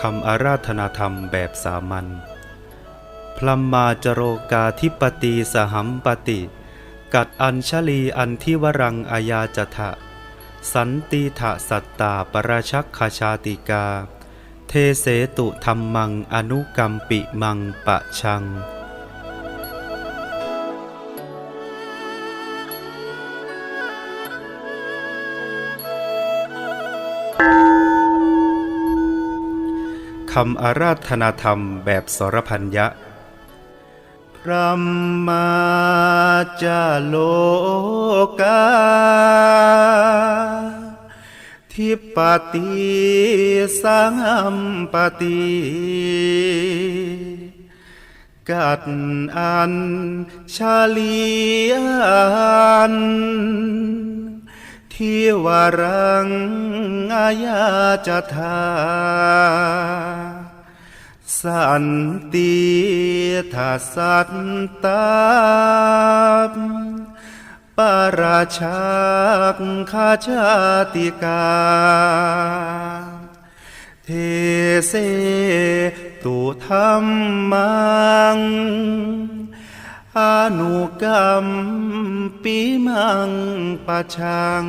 คำอาราธนาธรรมแบบสามัญพลัมมาจโรกาธิปตีสหัมปติ กัดอัญชลีอันทิวรังอายาจทะ สันติถะสัตตาปราชักขชาติกา เทเสตุธรรมังอนุกรรมปิมังปะชัง คำอาราธนาธรรมแบบสรพัญญะ พระมาจาโลกา ทิปติสังปติกัดอันชาลีอัน ที่วารังอาญาจะทาสันติทัสสัตตาปราชักขาชาติกา เทเสตุธรรมัง อนุกรรมปีมังปะชัง